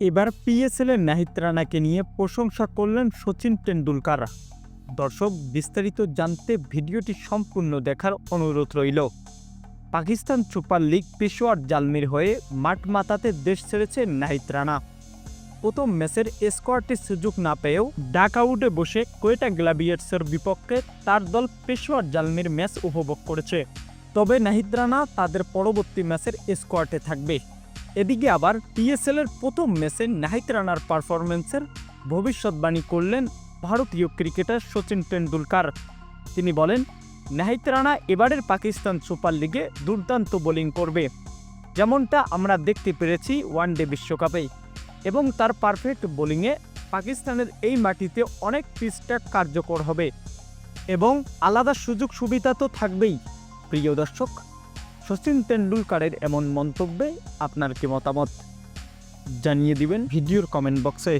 এবার পিএসএল এর নাহিদ রানাকে নিয়ে প্রশংসা করলেন সচিন টেন্ডুলকার দর্শক, বিস্তারিত জানতে ভিডিওটি সম্পূর্ণ দেখার অনুরোধ রইল। পাকিস্তান সুপার লিগ পেশোয়ার জালমির হয়ে মাঠ মাতাতে দেশ ছেড়েছে নাহিদ রানা। প্রথম ম্যাচের স্কোয়াডটির সুযোগ না পেয়েও ডাক আউটে বসে কোয়েটা গ্লাভিয়ার্সের বিপক্ষে তার দল পেশোয়ার জালমির ম্যাচ উপভোগ করেছে। তবে নাহিদ রানা তাদের পরবর্তী ম্যাচের স্কোয়াডে থাকবে। এদিকে আবার পিএসএল এর প্রথম ম্যাচে নাহিদ রানার পারফরমেন্সের ভবিষ্যৎবাণী করলেন ভারতীয় ক্রিকেটার সচিন টেন্ডুলকার তিনি বলেন, নাহিদ রানা এবারের পাকিস্তান সুপার লিগে দুর্দান্ত বোলিং করবে। যেমনটা আমরা দেখতে পেরেছি ওয়ানডে বিশ্বকাপে। এবং তার পারফেক্ট বোলিংয়ে পাকিস্তানের এই মাটিতে অনেক পিচটা কার্যকর হবে। এবং আলাদা সুযোগ সুবিধা তো থাকবেই। প্রিয় দর্শক সচিন তেন্ডুলকারের এমন মন্তব্যে আপনার কি মতামত? জানিয়ে দিবেন ভিডিওর কমেন্ট বক্সে